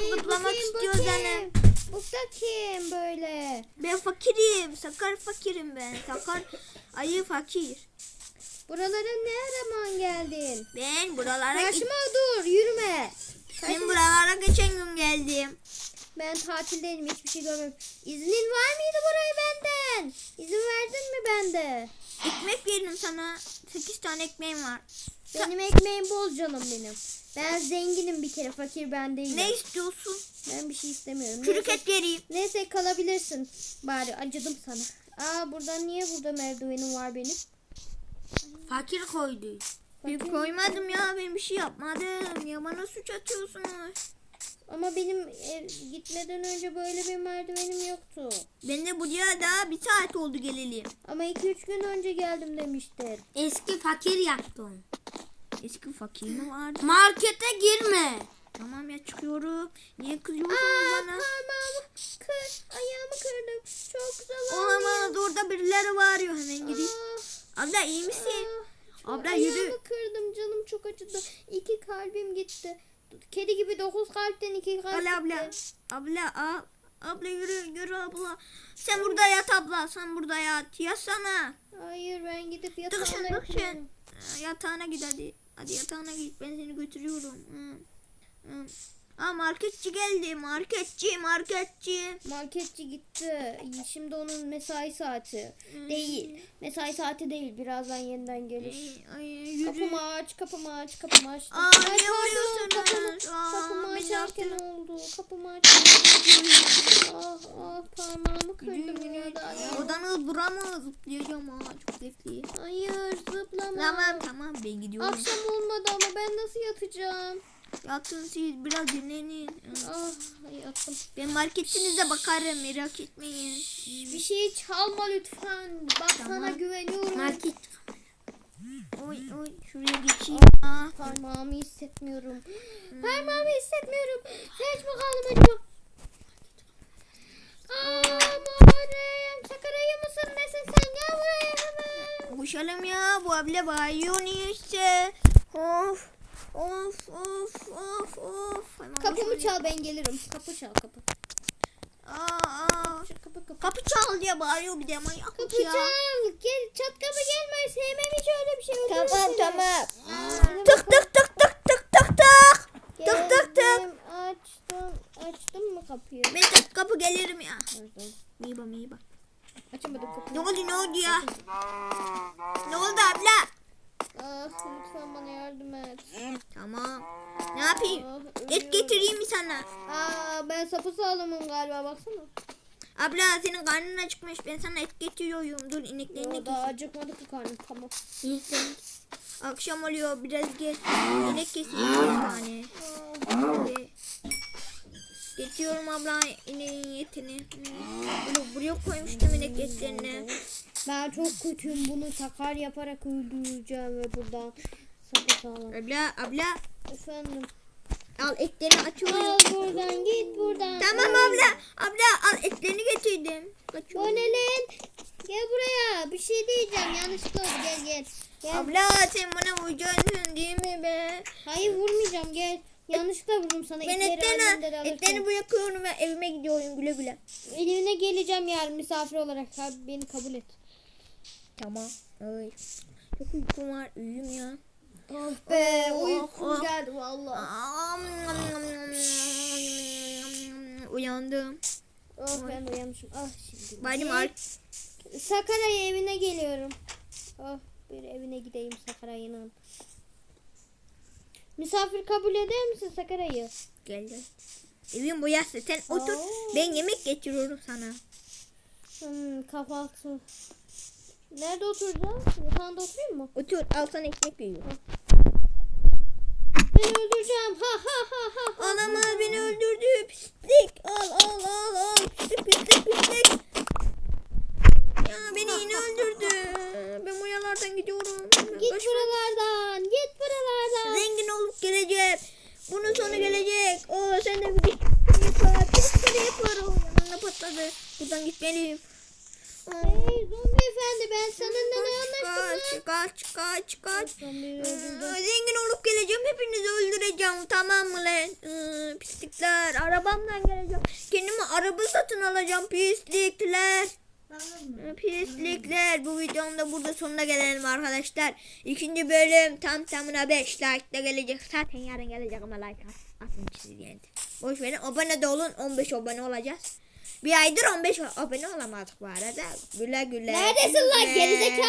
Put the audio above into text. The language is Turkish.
Hey, zıplamak bakayım, istiyor bakayım. canım. Bu da kim böyle? Ben fakirim. Sakar fakirim ben. Sakar ayı fakir. Buralara ne araman geldin? Ben buralara Karşıma dur yürüme. ben buralara geçen gün geldim. Ben tatildeydim hiçbir şey görmedim. İznin var mıydı buraya benden? İzin verdin mi bende? Ekmek verdim sana. 8 tane ekmeğim var. Benim ekmeğim bol canım benim. Ben zenginim bir kere fakir ben değilim. Ne istiyorsun? Ben bir şey istemiyorum. Çürük et vereyim. neyse kalabilirsin. Bari acıdım sana. Aa buradan niye burada merdivenim var benim? Fakir koydu. Fakir- koymadım ya. Ben bir şey yapmadım. Ya bana suç atıyorsunuz. Ama benim ev, gitmeden önce böyle bir merdivenim yoktu. Ben de buraya daha bir saat oldu gelelim. Ama 2-3 gün önce geldim demiştin. Eski fakir yaptın. Eski fakir mi vardı? Markete girme. Tamam ya çıkıyorum. Niye kızıyorsunuz Aa bana? parmağımı kır, ayağımı kırdım. Çok güzel Olamaz orada birileri bağırıyor. Hemen gideyim. Aa, Abla iyi misin? aa, Abla ayağımı yürü. kırdım canım çok acıdı. İki kalbim gitti. Kedi gibi dokuz kalpten iki kalp Abla abla. Abla al. Abla yürü yürü abla. Sen burada yat abla. Sen burada yat. Yatsana. Hayır ben gidip Dıkşın yatağına dıkşın. yatıyorum. Ee, Yatağına git hadi. Hadi yatağına git. Ben seni götürüyorum. Hı. Hı. Aa marketçi geldi. Marketçi marketçi. Marketçi gitti. Şimdi onun mesai saati. Değil. Mesai saati değil. Birazdan yeniden gelir. Ay, ay. Kapımı aç, kapımı aç, kapımı aç. Aa, Ay, pardon, vuruyorsunuz? Kapımı, Aa, kapımı açarken yaptın. oldu. Kapımı aç. ah ah parmağımı kırdım ya da. Odanız bura mı? Zıplayacağım ha. Çok zevkli. Hayır zıplama. Tamam tamam ben gidiyorum. Akşam olmadı ama ben nasıl yatacağım? Yatın siz biraz dinlenin. Ah yattım. Ben marketinize bakarım merak etmeyin. Bir şey çalma lütfen. Bak sana Tamam. güveniyorum. Market. Oy oy şuraya geçeyim. Ah. Parmağımı hissetmiyorum. Hmm. Parmağımı hissetmiyorum. Hiç mi kaldım acaba? Aa Muharrem. Sakarayı mısın? Nesin sen? Gel buraya hemen. Ya bu abla bağırıyor niye işte. Of. Of of of of. Hemen Kapımı çal ben gelirim. Kapı çal kapı. Aa, aa. Kapı kapı. Kapı çal diye bağırıyor bir de manyak Kapı ya. çal. Gel çat kapı gelme. Sevmem hiç öyle bir şey. Tamam tamam. Aa, Tık tık tık tık tık tık tık. Tık tık tık. Geldim, Açtım. Açtım mı kapıyı? Ben tık kapı gelirim ya. Açtım. Miba miba. Açamadım kapıyı. Ne oldu ne oldu ya? Ne oldu abla? Ah lütfen bana yardım et. Tamam. Ne yapayım? Ah, Et getireyim mi sana? Aa ben sapı sağlamım galiba baksana. Abla senin karnın acıkmış. Ben sana et getiriyorum. Dur ineklerini Yo, daha acıkmadı ki karnım tamam. İneklerini Akşam oluyor biraz gel. İnek keseyim bir tane. Hadi. Getiriyorum abla ineğin etini. Bunu buraya koymuştum inek etlerini. Ben çok kötüyüm bunu takar yaparak öldüreceğim ve buradan sapı sağlam. Abla abla Efendim. al etlerini açıyorum. Al buradan git buradan. Tamam abla. Abla al etlerini getirdim. Kaçıyorum. ne lan? Gel buraya. Bir şey diyeceğim. Yanlışlıkla oldu. Gel gel. Gel. Abla sen bana vuracaksın değil mi be? Hayır vurmayacağım. Gel. Yanlışlıkla vururum sana. Ben etlerini, etlerini bırakıyorum ve evime gidiyorum güle güle. Evine geleceğim yarın misafir olarak. Ha, beni kabul et. Tamam. Ay. Çok uykum var. Uyuyayım ya. Oh be Oh, uykum oh. geldi valla. Uyandım. Oh ben uyanmışım. Ah şimdi. Benim Git. ar Sakarya evine geliyorum. Oh bir evine gideyim Sakarya'nın. Misafir kabul eder misin Sakarya'yı? geldi. Evim bu yassı. Sen otur. Oo. Ben yemek getiriyorum sana. Hmm, kahvaltı. Nerede oturacağız? Yatağında oturayım mı? Otur. Al sana ekmek veriyorum. Seni öldüreceğim. Ha ha ha ha. Olamaz beni öldürdü. Pislik. Al al al al. Pislik pislik pislik. Ya beni yine öldürdü. Ben boyalardan gidiyorum. Git ver. buralardan. Git buralardan. Zengin olup geleceğim. Bunun sonu gelecek. Oo sen de bir git. Yapar. Yapar. Yanına patladı. Buradan gitmeliyim. Aa, Hey zombi efendi ben seninle ne anlaştım lan? Kaç kaç kaç kaç. Öldürdün. Zengin olup geleceğim. Hepinizi öldüreceğim. Tamam mı lan? Aa, pislikler. Arabamdan geleceğim. Kendime araba satın alacağım. Pislikler. Pislikler. Bu videonun da burada sonuna gelelim arkadaşlar. İkinci bölüm tam tamına 5 like gelecek. Zaten yarın gelecek ama like at. Atın çizgilerini. Boş verin. Abone de olun. 15 abone olacağız. Bir aydır 15 abone olamadık bu arada. Güle güle. Neredesin lan Güle. gerizekalı?